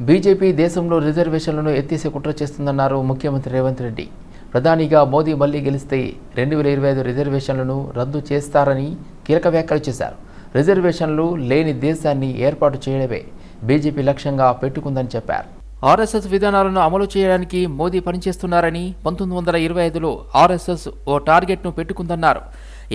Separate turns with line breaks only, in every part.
BJP దేశంలో రిజర్వేషన్లను ఎత్తేసే కుట్ర చేస్తుందన్నారు ముఖ్యమంత్రి రేవంత్ రెడ్డి. ప్రధానిగా మోదీ మళ్ళీ గెలిస్తే రెండు వేల ఇరవై ఐదు రిజర్వేషన్లను రద్దు చేస్తారని కీలక వ్యాఖ్యలు చేశారు. రిజర్వేషన్లు లేని దేశాన్ని ఏర్పాటు చేయడమే బీజేపీ లక్ష్యంగా పెట్టుకుందని చెప్పారు. ఆర్ఎస్ఎస్ విధానాలను అమలు చేయడానికి మోదీ పనిచేస్తున్నారని పంతొమ్మిది వందల ఇరవై ఐదులో ఆర్ఎస్ఎస్ ఓ టార్గెట్ను పెట్టుకుందన్నారు.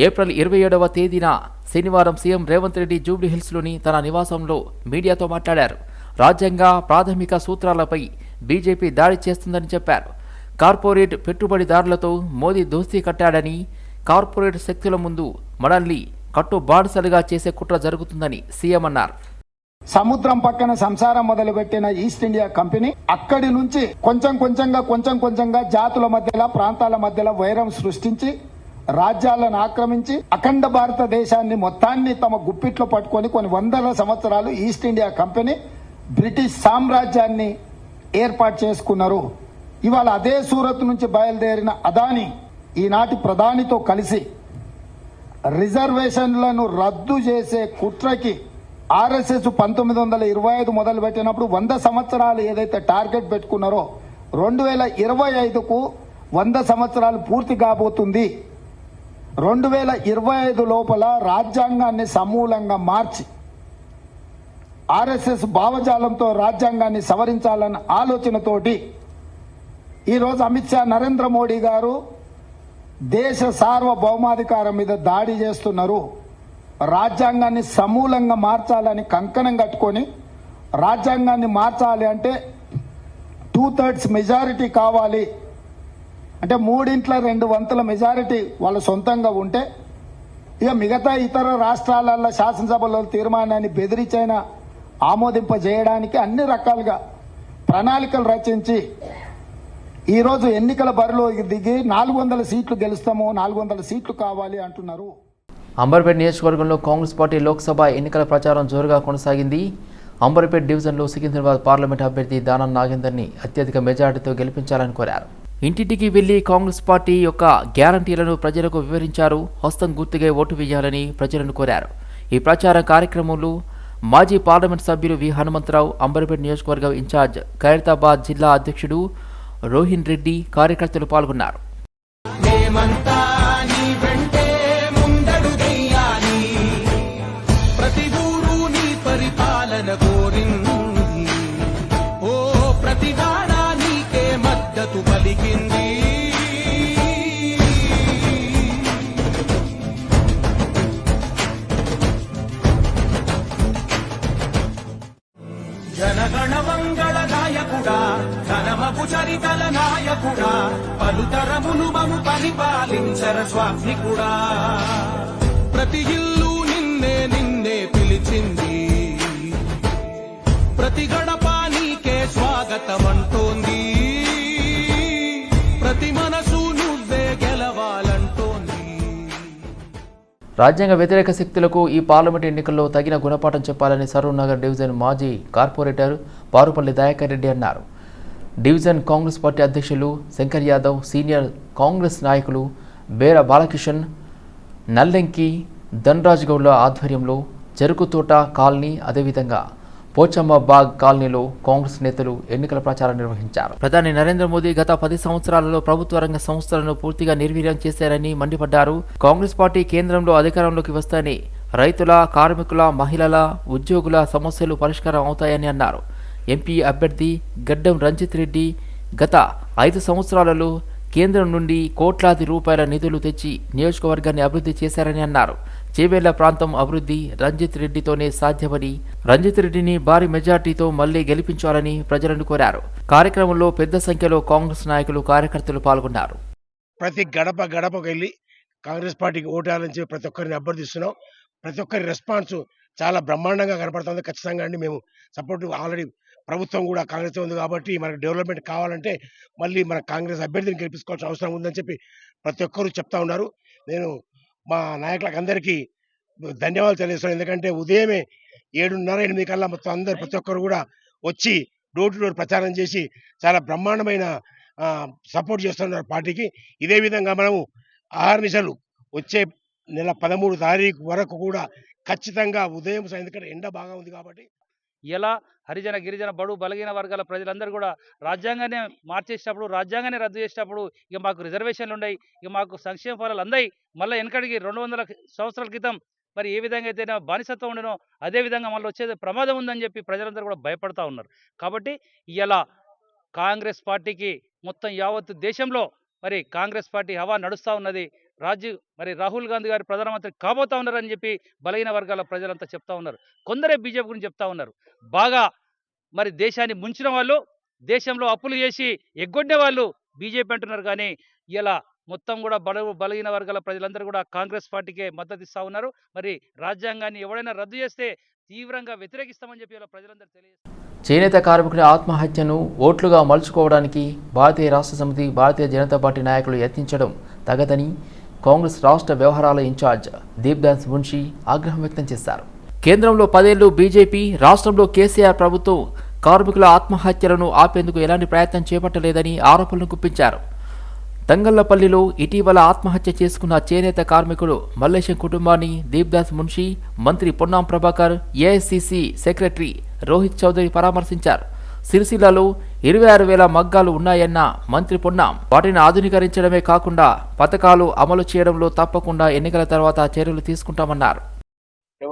ఏప్రిల్ ఇరవై ఏడవ తేదీన శనివారం సీఎం రేవంత్ రెడ్డి జూబ్లీహిల్స్లోని తన నివాసంలో మీడియాతో మాట్లాడారు. రాజ్యాంగ ప్రాథమిక సూత్రాలపై బీజేపీ దాడి చేస్తుందని చెప్పారు. కార్పొరేట్ పెట్టుబడిదారులతో మోదీ దోస్తీ కట్టాడని కార్పొరేట్ శక్తుల ముందు మనల్ని కట్టు బానిసలుగా చేసే కుట్ర జరుగుతుందని సీఎం అన్నారు.
సముద్రం పక్కన సంసారం మొదలుపెట్టిన ఈస్ట్ ఇండియా కంపెనీ అక్కడి నుంచి కొంచెం కొంచెంగా కొంచెం కొంచెంగా జాతుల మధ్యలో ప్రాంతాల మధ్యలో వైరం సృష్టించి రాజ్యాలను ఆక్రమించి అఖండ భారతదేశాన్ని మొత్తాన్ని తమ గుప్పిట్లో పట్టుకొని కొన్ని వందల సంవత్సరాలు ఈస్ట్ ఇండియా కంపెనీ బ్రిటిష్ సామ్రాజ్యాన్ని ఏర్పాటు చేసుకున్నారు. ఇవాళ అదే సూరత్ నుంచి బయలుదేరిన అదాని ఈనాటి ప్రధానితో కలిసి రిజర్వేషన్లను రద్దు చేసే కుట్రకి ఆర్ఎస్ఎస్ పంతొమ్మిది వందల ఇరవై ఐదు మొదలు పెట్టినప్పుడు వంద సంవత్సరాలు ఏదైతే టార్గెట్ పెట్టుకున్నారో రెండు వేల ఇరవై ఐదుకు వంద సంవత్సరాలు పూర్తి కాబోతుంది. రెండు వేల ఇరవై ఐదు లోపల రాజ్యాంగాన్ని సమూలంగా మార్చి ఆర్ఎస్ఎస్ భావజాలంతో రాజ్యాంగాన్ని సవరించాలన్న ఆలోచనతోటి ఈరోజు అమిత్ షా నరేంద్ర మోడీ గారు దేశ సార్వభౌమాధికారం మీద దాడి చేస్తున్నారు. రాజ్యాంగాన్ని సమూలంగా మార్చాలని కంకణం కట్టుకొని రాజ్యాంగాన్ని మార్చాలి అంటే టూ థర్డ్స్ మెజారిటీ కావాలి. అంటే మూడింట్ల రెండు వంతుల మెజారిటీ వాళ్ళ సొంతంగా ఉంటే ఇక మిగతా ఇతర రాష్ట్రాలలో శాసనసభలో తీర్మానాన్ని బెదిరించైనా ఆమోదింపజేయడానికి అన్ని రకాలుగా ప్రణాళికలు రచించి ఈరోజు ఎన్నికల బరిలో దిగి నాలుగు వందల సీట్లు గెలుస్తాము నాలుగు వందల సీట్లు కావాలి అంటున్నారు.
అంబర్పేట నియోజకవర్గంలో కాంగ్రెస్ పార్టీ లోక్సభ ఎన్నికల ప్రచారం జోరుగా కొనసాగింది. అంబర్పేట డివిజన్లో సికింద్రాబాద్ పార్లమెంట్ అభ్యర్థి దానం నాగేందర్ని అత్యధిక మెజార్టీతో గెలిపించాలని కోరారు. ఇంటింటికి వెళ్ళి కాంగ్రెస్ పార్టీ యొక్క గ్యారంటీలను ప్రజలకు వివరించారు. హస్తం గుర్తుగా ఓటు వేయాలని ప్రజలను కోరారు. ఈ ప్రచార కార్యక్రమంలో మాజీ పార్లమెంట్ సభ్యులు వి. హనుమంతరావు అంబర్పేట నియోజకవర్గం ఇన్ఛార్జ్ ఖైరతాబాద్ జిల్లా అధ్యక్షుడు రోహిన్ రెడ్డి కార్యకర్తలు పాల్గొన్నారు. రాజ్యాంగ వ్యతిరేక శక్తులకు ఈ పార్లమెంట్ ఎన్నికల్లో తగిన గుణపాఠం చెప్పాలని సరూర్ నగర్ డివిజన్ మాజీ కార్పొరేటర్ పారుపల్లి దయాకర్ రెడ్డి అన్నారు. డివిజన్ కాంగ్రెస్ పార్టీ అధ్యక్షులు శంకర్ యాదవ్ సీనియర్ కాంగ్రెస్ నాయకులు బేర బాలకిషన్ నల్లెంకి ధనరాజ్ గౌడ్ల ఆధ్వర్యంలో చెరుకు తోట కాలనీ అదేవిధంగా పోచమ్మబాగ్ కాలనీలో కాంగ్రెస్ నేతలు ఎన్నికల ప్రచారం నిర్వహించారు. ప్రధాని నరేంద్ర మోదీ గత పది సంవత్సరాలలో ప్రభుత్వ రంగ సంస్థలను పూర్తిగా నిర్వీర్యం చేశారని మండిపడ్డారు. కాంగ్రెస్ పార్టీ కేంద్రంలో అధికారంలోకి వస్తేనే రైతుల కార్మికుల మహిళల ఉద్యోగుల సమస్యలు పరిష్కారం అవుతాయని అన్నారు. ఎంపీ అభ్యర్థి గడ్డం రంజిత్ రెడ్డి గత ఐదు సంవత్సరాలలో కేంద్రం నుండి కోట్లాది రూపాయల నిధులు తెచ్చి నియోజకవర్గాన్ని అభివృద్ధి చేశారని అన్నారు. చేవేళ్ళ ప్రాంతం అభివృద్ధి రంజిత్ రెడ్డితోనే సాధ్యమని రంజిత్ రెడ్డిని భారీ మెజార్టీతో మళ్ళీ గెలిపించాలని ప్రజలను కోరారు. కార్యక్రమంలో పెద్ద సంఖ్యలో కాంగ్రెస్ నాయకులు కార్యకర్తలు పాల్గొన్నారు.
ప్రతి గడప గడపకు వెళ్ళి కాంగ్రెస్ పార్టీకి ఓటాలని చెప్పి ప్రతి ఒక్కరిని అభ్యర్థిస్తున్నాం. ప్రతి ఒక్కరి రెస్పాన్స్ చాలా బ్రహ్మాండంగా కనపడుతుంది. ఖచ్చితంగా అండి మేము సపోర్ట్ ఆల్రెడీ ప్రభుత్వం కూడా కాంగ్రెస్ ఉంది కాబట్టి మనకు డెవలప్మెంట్ కావాలంటే మళ్ళీ మన కాంగ్రెస్ అభ్యర్థిని గెలిపించుకోవాల్సిన అవసరం ఉందని చెప్పి ప్రతి ఒక్కరు చెప్తా ఉన్నారు. నేను మా నాయకులకు అందరికీ ధన్యవాదాలు తెలియజేస్తున్నాను. ఎందుకంటే ఉదయమే ఏడున్నర ఎనిమిది కల్లా మొత్తం అందరు ప్రతి ఒక్కరు కూడా వచ్చి డోర్ టు డోర్ ప్రచారం చేసి చాలా బ్రహ్మాండమైన సపోర్ట్ చేస్తున్నారు పార్టీకి. ఇదే విధంగా మనము ఆరు నిశలు వచ్చే నెల పదమూడు తారీఖు వరకు కూడా ఖచ్చితంగా ఉదయం సాయంత్రం ఎండ బాగా ఉంది కాబట్టి
ఎలా హరిజన గిరిజన బడు బలహీన వర్గాల ప్రజలందరూ కూడా రాజ్యాంగాన్ని మార్చేసినప్పుడు రాజ్యాంగాన్ని రద్దు చేసినప్పుడు ఇక మాకు రిజర్వేషన్లు ఉన్నాయి ఇక మాకు సంక్షేమ ఫలాలు అందాయి. మళ్ళీ వెనకడికి రెండు వందల సంవత్సరాల క్రితం మరి ఏ విధంగా అయితే బానిసత్వం ఉండనో అదే విధంగా మళ్ళీ వచ్చేది ప్రమాదం ఉందని చెప్పి ప్రజలందరూ కూడా భయపడతా ఉన్నారు. కాబట్టి ఇలా కాంగ్రెస్ పార్టీకి మొత్తం యావత్తు దేశంలో మరి కాంగ్రెస్ పార్టీ హవా నడుస్తూ ఉన్నది. రాజీవ్ మరి రాహుల్ గాంధీ గారు ప్రధానమంత్రి కాబోతా ఉన్నారని చెప్పి బలహీన వర్గాల ప్రజలంతా చెప్తా ఉన్నారు. కొందరే బీజేపీ గురించి చెప్తా ఉన్నారు. బాగా మరి దేశాన్ని ముంచిన వాళ్ళు దేశంలో అప్పులు చేసి ఎగ్గొట్టే వాళ్ళు బీజేపీ అంటున్నారు. కానీ ఇలా మొత్తం కూడా బల బలహీన వర్గాల ప్రజలందరూ కూడా కాంగ్రెస్ పార్టీకే మద్దతు ఇస్తూ ఉన్నారు. మరి రాజ్యాంగాన్ని ఎవడైనా రద్దు చేస్తే తీవ్రంగా వ్యతిరేకిస్తామని చెప్పి ఇలా ప్రజలందరూ తెలియజేస్తారు
చేనేత కార్మికుల ఆత్మహత్యను ఓట్లుగా మలుచుకోవడానికి భారతీయ రాష్ట్ర సమితి భారతీయ జనతా పార్టీ నాయకులు యత్నించడం తగదని కాంగ్రెస్ రాష్ట్ర వ్యవహారాల ఇన్ఛార్జ్ దీప్దాస్ మున్షి ఆగ్రహం వ్యక్తం చేశారు. కేంద్రంలో పదేళ్ళు బీజేపీ రాష్ట్రంలో కేసీఆర్ ప్రభుత్వం కార్మికుల ఆత్మహత్యలను ఆపేందుకు ఎలాంటి ప్రయత్నం చేపట్టలేదని ఆరోపణలు గుప్పించారు. తంగళ్ళపల్లిలో ఇటీవల ఆత్మహత్య చేసుకున్న చేనేత కార్మికుడు మల్లేశం కుటుంబాన్ని దీప్దాస్ మున్షి మంత్రి పొన్నాం ప్రభాకర్ ఏఐసిసి సెక్రటరీ రోహిత్ చౌదరి పరామర్శించారు. సిరిసిల్లలో ఇరవై ఆరు వేల మగ్గాలు ఉన్నాయన్న మంత్రి పొన్నాం వాటిని ఆధునీకరించడమే కాకుండా పథకాలు అమలు చేయడంలో తప్పకుండా ఎన్నికల తర్వాత చర్యలు తీసుకుంటామన్నారు.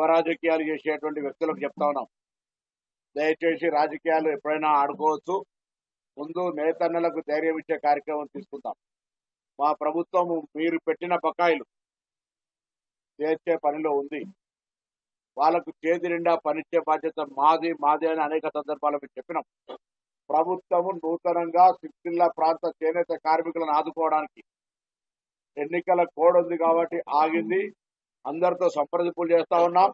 రాజకీయాలు చేసేటువంటి వ్యక్తులకు చెప్తా ఉన్నాం. దయచేసి రాజకీయాలు ఎప్పుడైనా ఆడుకోవచ్చు. ముందు నేతన్నలకు ధైర్యం ఇచ్చే కార్యక్రమం తీసుకుందాం. మా ప్రభుత్వం మీరు పెట్టిన బకాయిలు తీర్చే పనిలో ఉంది. వాళ్ళకు చేతి నిండా పనిచ్చే బాధ్యత మాది మాది అని అనేక సందర్భాలు మేము చెప్పినాం. ప్రభుత్వము నూతనంగా సిరిసిల్ల ప్రాంత చేనేత కార్మికులను ఆదుకోవడానికి ఎన్నికల కోడ్ ఉంది కాబట్టి ఆగింది. అందరితో సంప్రదింపులు చేస్తా ఉన్నాం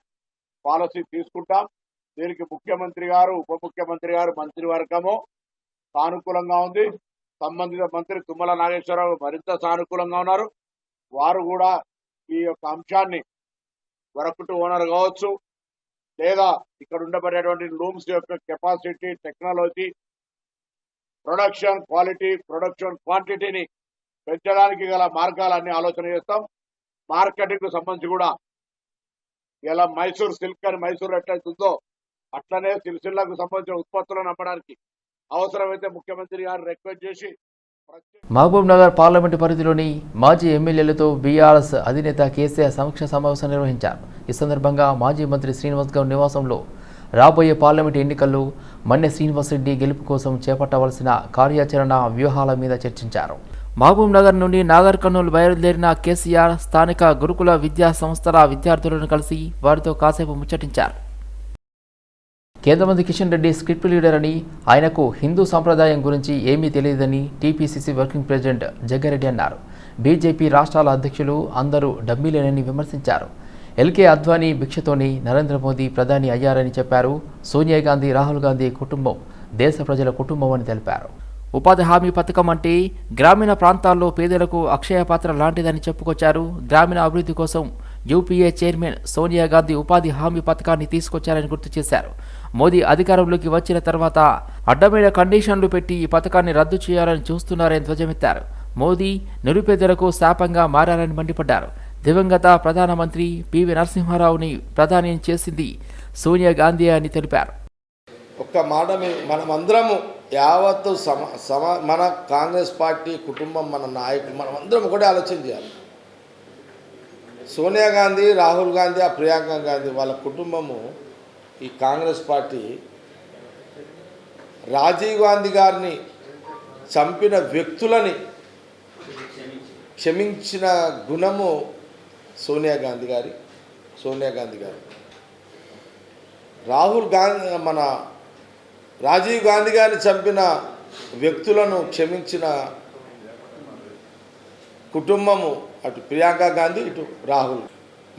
పాలసీ తీసుకుంటాం. దీనికి ముఖ్యమంత్రి గారు ఉప ముఖ్యమంత్రి గారు మంత్రివర్గము సానుకూలంగా ఉంది. సంబంధిత మంత్రి తుమ్మల నాగేశ్వరరావు మరింత సానుకూలంగా ఉన్నారు. వారు కూడా ఈ యొక్క అంశాన్ని వరకుటు ఓనర్ కావచ్చు లేదా ఇక్కడ ఉండబడేటువంటి లూమ్స్ యొక్క capacity technology production quality production క్వాంటిటీని పెంచడానికి గల మార్గాలన్నీ ఆలోచన చేస్తాం. మార్కెటింగ్కు సంబంధించి కూడా ఇలా మైసూర్ సిల్క్ అని మైసూర్ ఎట్లయితే ఉందో అట్లనే సిరిసిల్లకు సంబంధించిన ఉత్పత్తులను అమ్మడానికి అవసరమైతే ముఖ్యమంత్రి గారు రిక్వెస్ట్ చేసి
మహబూబ్ నగర్ పార్లమెంటు పరిధిలోని మాజీ ఎమ్మెల్యేలతో బీఆర్ఎస్ అధినేత కేసీఆర్ సమీక్ష సమావేశం నిర్వహించారు. ఈ సందర్భంగా మాజీ మంత్రి శ్రీనివాస్ గౌడ్ నివాసంలో రాబోయే పార్లమెంటు ఎన్నికల్లో మన్నె శ్రీనివాసరెడ్డి గెలుపు కోసం చేపట్టవలసిన కార్యాచరణ వ్యూహాల మీద చర్చించారు. మహబూబ్ నగర్ నుండి నాగర్ కర్నూలు బయలుదేరిన కేసీఆర్ స్థానిక గురుకుల విద్యా సంస్థల విద్యార్థులను కలిసి వారితో కాసేపు ముచ్చటించారు. కేంద్ర మంత్రి కిషన్ రెడ్డి స్క్రిప్ట్ లీడర్ అని ఆయనకు హిందూ సంప్రదాయం గురించి ఏమీ తెలియదని టీపీసీసీ వర్కింగ్ ప్రెసిడెంట్ జగ్గారెడ్డి అన్నారు. బీజేపీ రాష్ట్రాల అధ్యక్షులు అందరూ డమ్మీలేనని విమర్శించారు. ఎల్కే అద్వానీ భిక్షతోని నరేంద్ర మోదీ ప్రధాని అయ్యారని చెప్పారు. సోనియా గాంధీ రాహుల్ గాంధీ కుటుంబం దేశ ప్రజల కుటుంబం అని తెలిపారు. ఉపాధి హామీ పథకం అంటే గ్రామీణ ప్రాంతాల్లో పేదలకు అక్షయ పాత్ర లాంటిదని చెప్పుకొచ్చారు. గ్రామీణ అభివృద్ధి కోసం యూపీఏ చైర్మన్ సోనియా గాంధీ ఉపాధి హామీ పథకాన్ని తీసుకొచ్చారని గుర్తు చేశారు. మోదీ అధికారంలోకి వచ్చిన తర్వాత అడ్డమైన కండిషన్లు పెట్టి ఈ పథకాన్ని రద్దు చేయాలని చూస్తున్నారని ధ్వజమెత్తారు. మోదీ నిరుపేదలకు శాపంగా మారారని మండిపడ్డారు. దివంగత ప్రధానమంత్రి పివి నరసింహారావుని ప్రధాని చేసింది సోనియా గాంధీ అని తెలిపారు.
ఒక్క మాట మనమందరము యావత్తు సమ సమ మన కాంగ్రెస్ పార్టీ కుటుంబం మన నాయకులు మనమందరం ఒకటే ఆలోచన చేయాలి. సోనియా గాంధీ రాహుల్ గాంధీ ఆ ప్రియాంక గాంధీ వాళ్ళ కుటుంబము ఈ కాంగ్రెస్ పార్టీ రాజీవ్ గాంధీ గారిని చంపిన వ్యక్తులని క్షమించిన గుణము సోనియా గాంధీ గారి సోనియా గాంధీ గారి. రాహుల్ గాంధీ మన రాజీవ్ గాంధీ గారిని చంపిన వ్యక్తులను క్షమించిన కుటుంబము అటు ప్రియాంక గాంధీ ఇటు రాహుల్.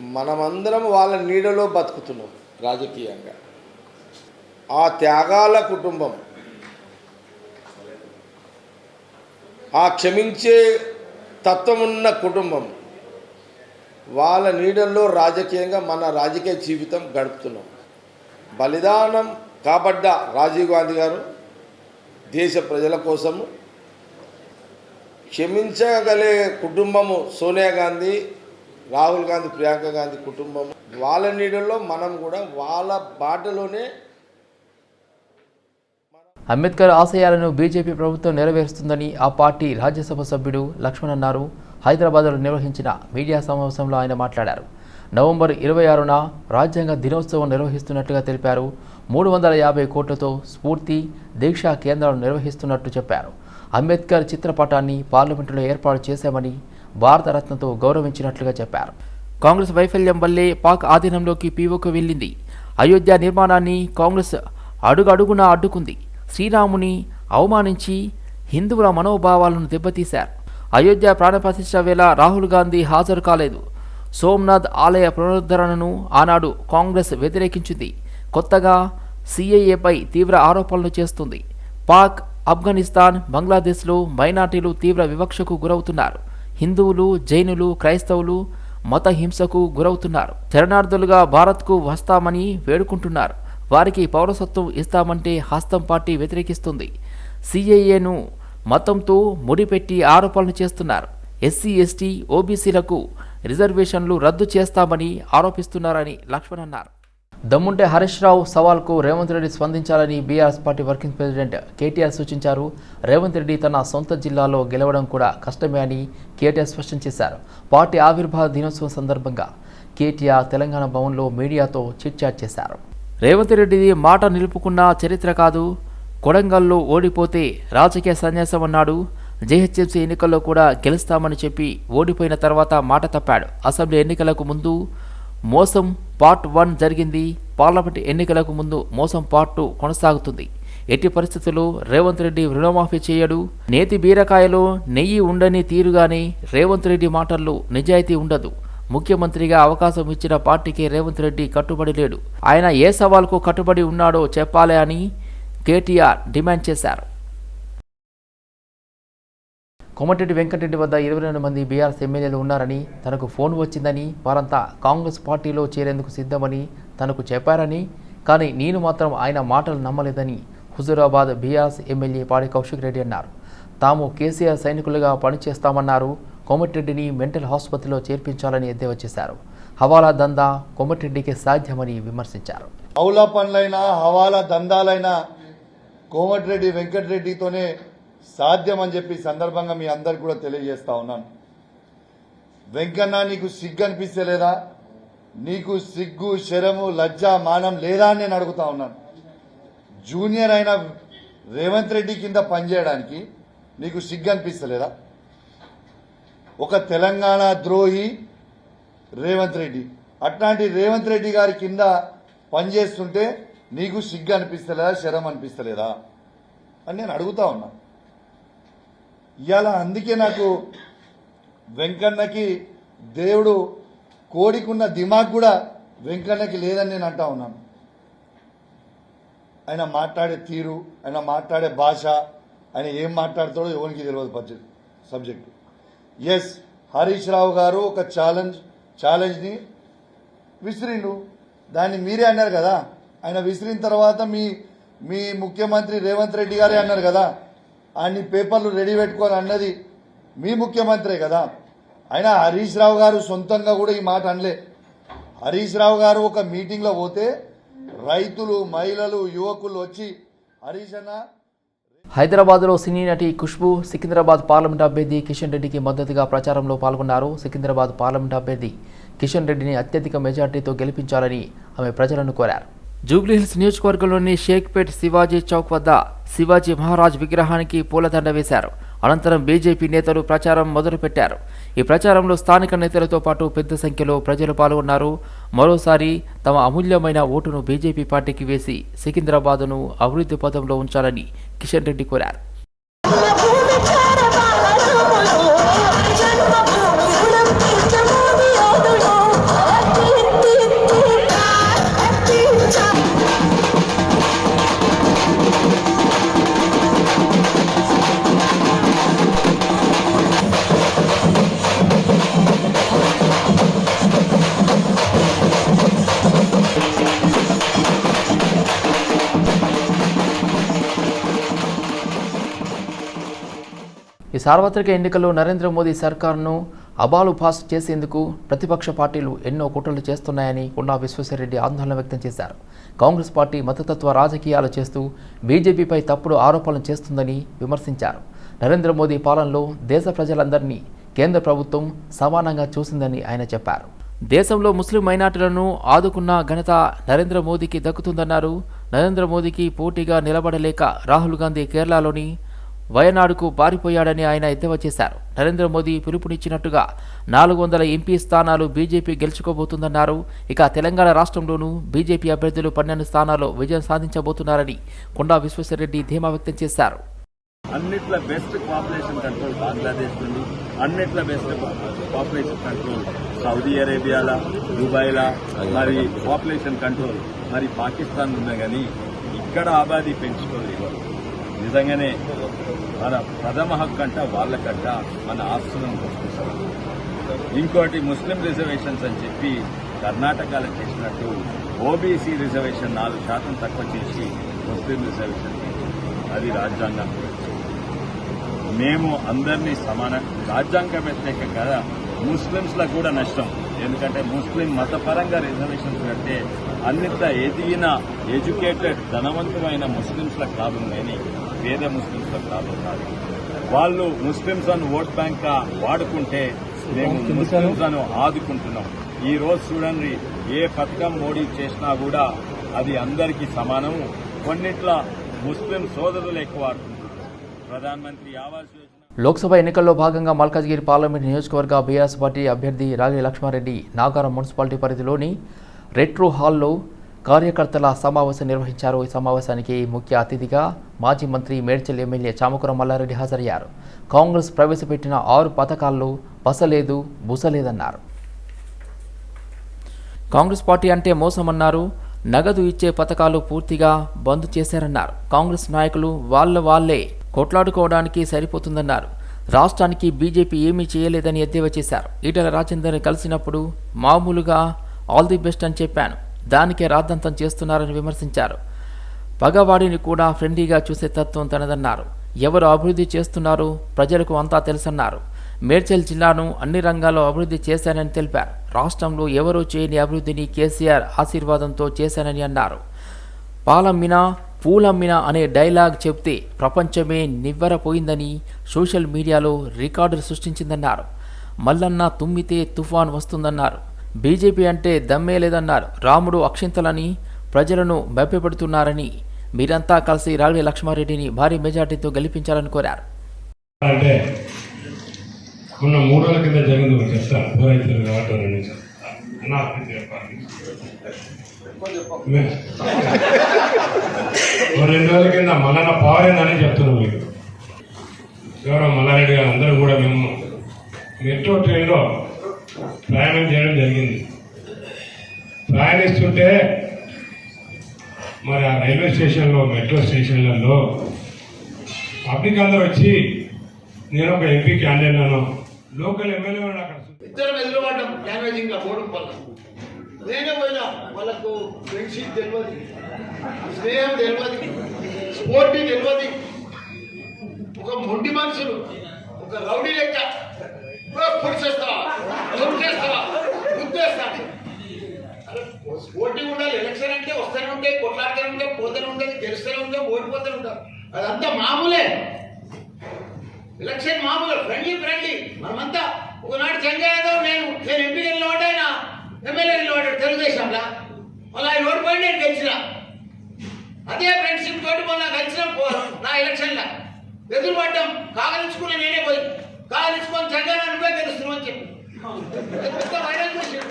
మనమందరం వాళ్ళ నీడలో బతుకుతున్నాం. రాజకీయంగా. ఆ త్యాగాల కుటుంబం ఆ క్షమించే తత్వం ఉన్న కుటుంబం వాళ్ళ నీడల్లో రాజకీయంగా మన రాజకీయ జీవితం గడుపుతున్నాం. బలిదానం కాబడ్డ రాజీవ్ గాంధీ గారు దేశ ప్రజల కోసము క్షమించగలే కుటుంబము సోనియా గాంధీ రాహుల్ గాంధీ ప్రియాంక గాంధీ కుటుంబం వాళ్ళ నీడల్లో మనం కూడా వాళ్ళ బాటలోనే
అంబేద్కర్ ఆశయాలను బీజేపీ ప్రభుత్వం నెరవేరుస్తుందని ఆ పార్టీ రాజ్యసభ సభ్యుడు లక్ష్మణ్ అన్నారు. హైదరాబాద్లో నిర్వహించిన మీడియా సమావేశంలో ఆయన మాట్లాడారు. నవంబర్ ఇరవై ఆరున రాజ్యాంగ దినోత్సవం నిర్వహిస్తున్నట్లుగా తెలిపారు. మూడు వందల యాభై కోట్లతో స్ఫూర్తి దీక్షా కేంద్రాలు నిర్వహిస్తున్నట్టు చెప్పారు. అంబేద్కర్ చిత్రపటాన్ని పార్లమెంటులో ఏర్పాటు చేశామని భారతరత్నతో గౌరవించినట్లుగా చెప్పారు. కాంగ్రెస్ వైఫల్యం వల్లే పాక్ ఆధీనంలోకి పీఓకు వెళ్ళింది. అయోధ్య నిర్మాణాన్ని కాంగ్రెస్ అడుగడుగున అడ్డుకుంది. శ్రీరాముని అవమానించి హిందువుల మనోభావాలను దెబ్బతీశారు. అయోధ్య ప్రాణప్రతిష్ఠ వేళ రాహుల్ గాంధీ హాజరు కాలేదు. సోమ్నాథ్ ఆలయ పునరుద్ధరణను ఆనాడు కాంగ్రెస్ వ్యతిరేకించింది. కొత్తగా సిఐఏపై తీవ్ర ఆరోపణలు చేస్తుంది. పాక్ ఆఫ్ఘనిస్తాన్ బంగ్లాదేశ్లో మైనార్టీలు తీవ్ర వివక్షకు గురవుతున్నారు. హిందువులు జైనులు క్రైస్తవులు మత హింసకు గురవుతున్నారు. శరణార్థులుగా భారత్కు వస్తామని వేడుకుంటున్నారు. వారికి పౌరసత్వం ఇస్తామంటే హస్తం పార్టీ వ్యతిరేకిస్తుంది. సిఐఏను మతంతో ముడిపెట్టి ఆరోపణలు చేస్తున్నారు. ఎస్సీ ఎస్టీ ఓబీసీలకు రిజర్వేషన్లు రద్దు చేస్తామని ఆరోపిస్తున్నారని లక్ష్మణ్ అన్నారు. దమ్ముంటే హరీష్ రావు సవాల్కు రేవంత్ రెడ్డి స్పందించాలని BRS party working president KTR సూచించారు. రేవంత్ రెడ్డి తన సొంత జిల్లాలో గెలవడం కూడా కష్టమే అని కేటీఆర్ స్పష్టం చేశారు. పార్టీ ఆవిర్భావ దినోత్సవం సందర్భంగా కేటీఆర్ తెలంగాణ భవన్లో మీడియాతో చిట్చాట్ చేశారు. రేవంత్ రెడ్డిది మాట నిలుపుకున్న చరిత్ర కాదు. కొడంగల్లో ఓడిపోతే రాజకీయ సన్యాసం అన్నాడు. జేహెచ్ఎంసీ ఎన్నికల్లో కూడా గెలుస్తామని చెప్పి ఓడిపోయిన తర్వాత మాట తప్పాడు. అసెంబ్లీ ఎన్నికలకు ముందు మోసం పార్ట్ వన్ జరిగింది. పార్లమెంట్ ఎన్నికలకు ముందు మోసం పార్ట్ టూ కొనసాగుతుంది. ఎట్టి పరిస్థితుల్లో రేవంత్ రెడ్డి రుణమాఫీ చేయడు. నేతి బీరకాయలో నెయ్యి ఉండని తీరుగానే రేవంత్ రెడ్డి మాటల్లో నిజాయితీ ఉండదు. ముఖ్యమంత్రిగా అవకాశం ఇచ్చిన పార్టీకి రేవంత్ రెడ్డి కట్టుబడి లేడు. ఆయన ఏ సవాల్కు కట్టుబడి ఉన్నాడో చెప్పాలి అని కేటీఆర్ డిమాండ్ చేశారు. కోమటిరెడ్డి వెంకటరెడ్డి వద్ద ఇరవై రెండు మంది బీఆర్ఎస్ ఎమ్మెల్యేలు ఉన్నారని తనకు ఫోన్ వచ్చిందని వారంతా కాంగ్రెస్ పార్టీలో చేరేందుకు సిద్ధమని తనకు చెప్పారని కానీ నేను మాత్రం ఆయన మాటలు నమ్మలేదని హుజూరాబాద్ బీఆర్ఎస్ ఎమ్మెల్యే పాడి కౌశిక్ రెడ్డి అన్నారు. తాము కేసీఆర్ సైనికులుగా పనిచేస్తామన్నారు కోమటిరెడ్డిని మెంటల్ ఆసుపత్రిలో చేర్పించాలని ఎద్దేవా చేశారు. హవాలా దందా కోమటిరెడ్డికి సాధ్యమని విమర్శించారు.
హౌలా పనులైనా హవాలా దందాలైనా కోమటిరెడ్డి వెంకటరెడ్డితోనే సాధ్యం అని చెప్పి సందర్భంగా మీ అందరికి కూడా తెలియజేస్తా ఉన్నాను. వెంకన్న నీకు సిగ్గు అనిపిస్తలేదా నీకు సిగ్గు శరము లజ్జ మానం లేదా అని నేను అడుగుతా ఉన్నాను. జూనియర్ అయిన రేవంత్ రెడ్డి కింద పనిచేయడానికి నీకు సిగ్గు అనిపిస్తలేదా ఒక తెలంగాణ ద్రోహి రేవంత్ రెడ్డి. అట్లాంటి రేవంత్ రెడ్డి గారి కింద పనిచేస్తుంటే నీకు సిగ్గు అనిపిస్తలేదా శరం అనిపిస్తలేదా అని నేను అడుగుతా ఉన్నా. ఇవాళ అందుకే నాకు వెంకన్నకి దేవుడు కోడికున్న దిమాగ్ కూడా వెంకన్నకి లేదని నేను అంటా ఉన్నాను. ఆయన మాట్లాడే తీరు ఆయన మాట్లాడే భాష ఆయన ఏం మాట్లాడతాడో ఎవరికి తెలియదు budget subject. Yes Harish Rao garu ఒక ఛాలెంజ్ ఛాలెంజ్ని విసిరిండు. దాన్ని మీరే అన్నారు కదా. ఆయన విసిరిన తర్వాత మీ మీ ముఖ్యమంత్రి రేవంత్ రెడ్డి గారే అన్నారు కదా. అన్ని పేపర్లు రెడీ పెట్టుకొని అన్నది మీ ముఖ్యమంత్రే కదా. అయినా హరీష్ రావు గారు సొంతంగా కూడా ఈ మాట అనలే. హరీష్ రావు గారు ఒక మీటింగ్లో పోతే రైతులు మహిళలు యువకులు వచ్చి హరీష్ అన్న
హైదరాబాద్లో సినీ నటి ఖుష్బు సికింద్రాబాద్ పార్లమెంట్ అభ్యర్థి కిషన్ రెడ్డికి మద్దతుగా ప్రచారంలో పాల్గొన్నారు సికింద్రాబాద్ పార్లమెంట్ అభ్యర్థి కిషన్ రెడ్డిని అత్యధిక మెజార్టీతో గెలిపించాలని ఆమె ప్రజలను కోరారు. జూబ్లీహిల్స్ నియోజకవర్గంలోని షేక్పేట్ శివాజీ చౌక్ వద్ద శివాజీ మహారాజ్ విగ్రహానికి పూలదండ వేశారు. అనంతరం బీజేపీ నేతలు ప్రచారం మొదలుపెట్టారు. ఈ ప్రచారంలో స్థానిక నేతలతో పాటు పెద్ద సంఖ్యలో ప్రజలు పాల్గొన్నారు. మరోసారి తమ అమూల్యమైన ఓటును బీజేపీ పార్టీకి వేసి సికింద్రాబాద్ను అభివృద్ధి పదంలో ఉంచాలని కిషన్ రెడ్డి కోరారు. సార్వత్రిక ఎన్నికల్లో నరేంద్ర మోదీ సర్కార్ను అబాలు పాస్ చేసేందుకు ప్రతిపక్ష పార్టీలు ఎన్నో కుట్రలు చేస్తున్నాయని కొండా విశ్వేశ్వరరెడ్డి ఆందోళన వ్యక్తం చేశారు. కాంగ్రెస్ పార్టీ మతతత్వ రాజకీయాలు చేస్తూ బీజేపీపై తప్పుడు ఆరోపణలు చేస్తుందని విమర్శించారు. నరేంద్ర మోదీ పాలనలో దేశ ప్రజలందరినీ కేంద్ర ప్రభుత్వం సమానంగా చూసిందని ఆయన చెప్పారు. దేశంలో ముస్లిం మైనార్టీలను ఆదుకున్న ఘనత నరేంద్ర మోదీకి దక్కుతుందన్నారు. నరేంద్ర మోదీకి పోటీగా నిలబడలేక రాహుల్ గాంధీ కేరళలోని వయనాడుకు పారిపోయాడని ఆయన ఎద్దేవా చేశారు. నరేంద్ర మోదీ పిలుపునిచ్చినట్టుగా నాలుగు వందల ఎంపీ స్థానాలు బీజేపీ గెలుచుకోబోతుందన్నారు. ఇక తెలంగాణ రాష్ట్రంలోనూ బీజేపీ అభ్యర్థులు పన్నెండు స్థానాల్లో విజయం సాధించబోతున్నారని కొండా విశ్వేశ్వరరెడ్డి ధీమా వ్యక్తం చేశారు.
అన్నిట్ల బెస్ట్ పాపులేషన్ కంట్రోల్ బంగ్లాదేశ్ ఉంది అన్నిట్ల బెస్ట్ పాపులేషన్ కంట్రోల్ సౌదీ అరేబియాలా దుబాయ్లా మరి పాపులేషన్ కంట్రోల్ మరి పాకిస్తాన్ ఉన్నా కానీ ఇక్కడ ఆబాదీ పెంచుకోలేదు. నిజంగానే మన ప్రథమ హక్కు అంట వాళ్ళకంట మన ఆస్తులను దోచుకుంటారు ఇంకోటి ముస్లిం రిజర్వేషన్స్ అని చెప్పి కర్ణాటకలో చేసినట్టు ఓబీసీ రిజర్వేషన్ నాలుగు శాతం తక్కువ చేసి ముస్లిం రిజర్వేషన్ అది రాజ్యాంగం. మేము అందరినీ సమాన రాజ్యాంగ వ్యతిరేక కదా ముస్లింస్లకు కూడా నష్టం. ఎందుకంటే ముస్లిం మతపరంగా రిజర్వేషన్స్ కంటే అన్నిట్లా ఎదిగిన ఎడ్యుకేటెడ్ ధనవంతమైన ముస్లింస్లకు ప్రాబ్లం కానీ పేద ముస్లింస్లకు లాభం కాదు. వాళ్ళు ముస్లింస్ అని ఓట్ బ్యాంక్ వాడుకుంటే మేము ముస్లింస్ అని ఆదుకుంటున్నాం. ఈ రోజు చూడండి ఏ పథకం మోడీ చేసినా కూడా అది అందరికీ సమానము కొన్నిట్ల ముస్లిం సోదరులు ఎక్కువ ప్రధానమంత్రి ఆవాస్ యోజన
లోక్సభ ఎన్నికల్లో భాగంగా మల్కాజ్గిరి పార్లమెంట్ నియోజకవర్గ బీఆర్ఎస్ పార్టీ అభ్యర్థి రాగి లక్ష్మారెడ్డి నాగారం మున్సిపాలిటీ పరిధిలోని రెట్రో హాల్లో కార్యకర్తల సమావేశం నిర్వహించారు. ఈ సమావేశానికి ముఖ్య అతిథిగా మాజీ మంత్రి మేడ్చల్ ఎమ్మెల్యే చామకురం మల్లారెడ్డి హాజరయ్యారు. కాంగ్రెస్ ప్రవేశపెట్టిన ఆరు పథకాల్లో బసలేదు బుసలేదన్నారు. కాంగ్రెస్ పార్టీ అంటే మోసమన్నారు. నగదు ఇచ్చే పథకాలు పూర్తిగా బంద్ చేశారన్నారు. కాంగ్రెస్ నాయకులు వాళ్ళ వాళ్ళే కొట్లాడుకోవడానికి సరిపోతుందన్నారు. రాష్ట్రానికి బీజేపీ ఏమీ చేయలేదని ఎద్దేవా చేశారు. ఈటల రాజేందర్ని కలిసినప్పుడు మామూలుగా ఆల్ ది బెస్ట్ అని చెప్పాను. దానికే రాద్దంతం చేస్తున్నారని విమర్శించారు. పగవాడిని కూడా ఫ్రెండ్లీగా చూసే తత్వం తనదన్నారు. ఎవరు అభివృద్ధి చేస్తున్నారో ప్రజలకు అంతా తెలుసన్నారు. మేడ్చల్ జిల్లాను అన్ని రంగాల్లో అభివృద్ధి చేశానని తెలిపారు. రాష్ట్రంలో ఎవరూ చేయని అభివృద్ధిని కేసీఆర్ ఆశీర్వాదంతో చేశానని అన్నారు. పాలమ్మినా పూలమ్మినా అనే డైలాగ్ చెప్తే ప్రపంచమే నివ్వెరపోయిందని సోషల్ మీడియాలో రికార్డులు సృష్టించిందన్నారు. మల్లన్న తుమ్మితే తుఫాన్ వస్తుందన్నారు. బీజేపీ అంటే దమ్మే లేదన్నారు. రాముడు అక్షింతలని ప్రజలను భయపెడుతున్నారని మీరంతా కలిసి రాగడి లక్ష్మారెడ్డిని భారీ మెజార్టీతో గెలిపించాలని కోరారు.
అంటే మొన్న మూడు రోజుల కింద జరిగింది ఒక చర్చ. ఎవరైతే కాబట్టి రెండు రెండు రోజుల కింద మల్లన్న పవర్ ఏందని చెప్తున్నాం మీకు. ఎవరో మల్లారెడ్డి గారు అందరూ కూడా మేము మెట్రో ట్రైన్లో ప్రయాణం చేయడం జరిగింది. ప్రయాణిస్తుంటే మరి ఆ రైల్వే స్టేషన్లో మెట్రో స్టేషన్లలో పబ్లిక్ అందరూ వచ్చి నేను ఒక ఎంపీ క్యాండిడేట్లను లోకల్ ఎమ్మెల్యే అక్కడ
ఇద్దరం ఎదురుపడ్డాం క్యాన్వేజింగ్ ఇంకా మూడు పళ్ళ నేనే పోయినా వాళ్ళకు ఫ్రెండ్షిప్ తెలియదు స్నేహం తెలియదు స్పోర్టీ తెలియదు ఒక మొండి మనుషులు ఒక రౌడీ లెక్క. పొడిచేస్తావా పొడిచేస్తావా గుర్తేస్తాను స్పోర్టీ ఉండాలి. ఎలక్షన్ అంటే వస్తూనే ఉంటాయి కొట్లాడుతూనే ఉంటాయి పోతూనే ఉంటుంది గెలుస్తూనే ఉంటాం ఓడిపోతూనే ఉంటాం అదంతా మామూలే. ఎలక్షన్ మామూలు ఫ్రెండ్లీ ఫ్రెండ్లీ మనమంతా ఒకనాడు సంజయ్ యాదవ్ నేను నేను ఎంపీ నిలబడ్డా ఆయన ఎమ్మెల్యే నిలబడ్డాడు తెలుగుదేశంలో. మళ్ళీ ఆయన ఓడిపోయి నేను గెలిచిన. అదే ఫ్రెండ్షిప్ తోటి మొన్న గెలిచిన నా ఎలక్షన్లో. ఎదురుపడ్డం కాగలించుకున్న నేనే పోయి కాగలించుకొని సంజయ్ నువ్వే గెలుస్తున్నావు అని చెప్పి పెద్ద వైరల్ చేసాడు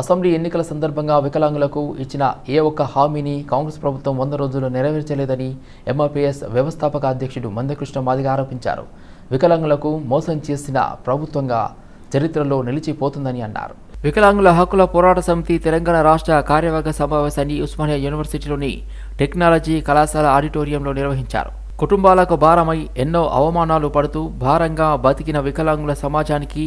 అసెంబ్లీ ఎన్నికల సందర్భంగా వికలాంగులకు ఇచ్చిన ఏ ఒక్క హామీని కాంగ్రెస్ ప్రభుత్వం వంద రోజులు నెరవేర్చలేదని ఎంఆర్పీఎస్ వ్యవస్థాపక అధ్యక్షుడు మందకృష్ణ మాదిగ ఆరోపించారు. వికలాంగులకు మోసం చేసిన ప్రభుత్వంగా చరిత్రలో నిలిచిపోతుందని అన్నారు. వికలాంగుల హక్కుల పోరాట సమితి తెలంగాణ రాష్ట్ర కార్యవర్గ సమావేశాన్ని ఉస్మానియా యూనివర్సిటీలోని టెక్నాలజీ కళాశాల ఆడిటోరియంలో నిర్వహించారు. కుటుంబాలకు భారమై ఎన్నో అవమానాలు పడుతూ భారంగా బతికిన వికలాంగుల సమాజానికి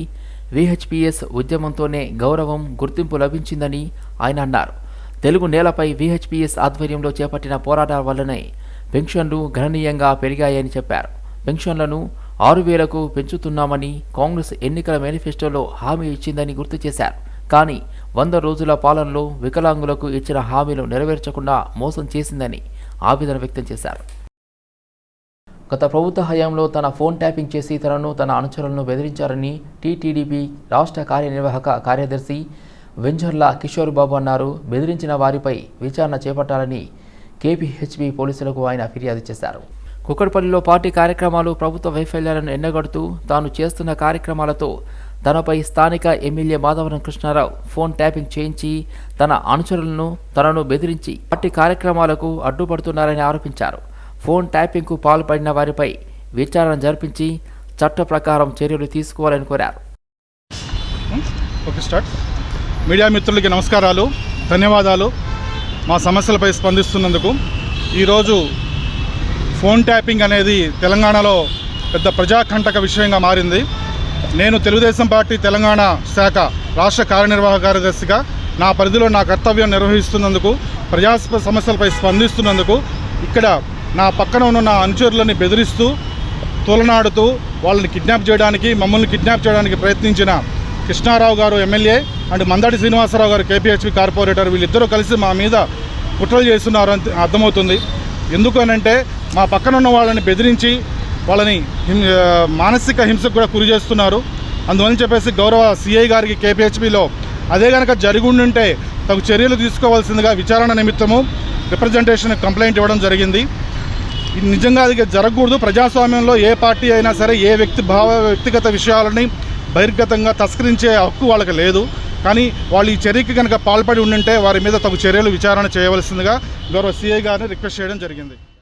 విహెచ్పిఎస్ ఉద్యమంతోనే గౌరవం గుర్తింపు లభించిందని ఆయన అన్నారు. తెలుగు నేలపై విహెచ్పిఎస్ ఆధ్వర్యంలో చేపట్టిన పోరాటాల వల్లనే పెన్షన్లు గణనీయంగా పెరిగాయని చెప్పారు. పెన్షన్లను ఆరు వేలకు పెంచుతున్నామని కాంగ్రెస్ ఎన్నికల మేనిఫెస్టోలో హామీ ఇచ్చిందని గుర్తు చేశారు. కానీ వంద రోజుల పాలనలో వికలాంగులకు ఇచ్చిన హామీలు నెరవేర్చకుండా మోసం చేసిందని ఆవేదన వ్యక్తం చేశారు. గత ప్రభుత్వ హయాంలో తన ఫోన్ ట్యాపింగ్ చేసి తనను తన అనుచరులను బెదిరించారని టీటీడీపీ రాష్ట్ర కార్యనిర్వాహక కార్యదర్శి వెంజర్ల కిషోర్ బాబు అన్నారు. బెదిరించిన వారిపై విచారణ చేపట్టాలని కేపీహెచ్బి పోలీసులకు ఆయన ఫిర్యాదు చేశారు. కుక్కడపల్లిలో పార్టీ కార్యక్రమాలు ప్రభుత్వ వైఫల్యాలను ఎండగడుతూ తాను చేస్తున్న కార్యక్రమాలతో తనపై స్థానిక MLA Madhavaram Krishna Rao phone tapping చేయించి తన అనుచరులను తనను బెదిరించి పార్టీ కార్యక్రమాలకు అడ్డుపడుతున్నారని ఆరోపించారు. ఫోన్ ట్యాపింగ్కు పాల్పడిన వారిపై విచారణ జరిపించి చట్ట ప్రకారం చర్యలు తీసుకోవాలని కోరారు.
Okay start. మీడియా మిత్రులకి నమస్కారాలు ధన్యవాదాలు. మా సమస్యలపై స్పందిస్తున్నందుకు. ఈరోజు ఫోన్ ట్యాపింగ్ అనేది తెలంగాణలో పెద్ద ప్రజాకంటక విషయంగా మారింది. నేను తెలుగుదేశం పార్టీ తెలంగాణ శాఖ రాష్ట్ర కార్యనిర్వాహక కార్యదర్శిగా నా పరిధిలో నా కర్తవ్యం నిర్వహిస్తున్నందుకు ప్రజా సమస్యలపై స్పందిస్తున్నందుకు ఇక్కడ నా పక్కన ఉన్న నా అనుచరులని బెదిరిస్తూ తోలనాడుతూ వాళ్ళని కిడ్నాప్ చేయడానికి మమ్మల్ని కిడ్నాప్ చేయడానికి ప్రయత్నించిన కృష్ణారావు గారు ఎమ్మెల్యే అండ్ మందాటి శ్రీనివాసరావు గారు కేపీహెచ్పి కార్పొరేటర్ వీళ్ళిద్దరూ కలిసి మా మీద కుట్రలు చేస్తున్నారు అని అర్థమవుతుంది. ఎందుకనంటే మా పక్కన ఉన్న వాళ్ళని బెదిరించి వాళ్ళని హిం మానసిక హింసకు కూడా గురి చేస్తున్నారు. అందువల్ల చెప్పేసి గౌరవ సిఐ గారికి కేపీహెచ్పిలో అదే కనుక జరిగి ఉండుంటే తగు చర్యలు తీసుకోవాల్సిందిగా విచారణ నిమిత్తము రిప్రజెంటేషన్ కంప్లైంట్ ఇవ్వడం జరిగింది. నిజంగా అది జరగకూడదు. ప్రజాస్వామ్యంలో ఏ పార్టీ అయినా సరే ఏ వ్యక్తి భావ వ్యక్తిగత విషయాలని బహిర్గతంగా తస్కరించే హక్కు వాళ్ళకి లేదు. కానీ వాళ్ళు ఈ చర్యకి కనుక పాల్పడి ఉండింటే వారి మీద తగు చర్యలు విచారణ చేయవలసిందిగా గౌరవ సీఐ గారిని రిక్వెస్ట్ చేయడం జరిగింది.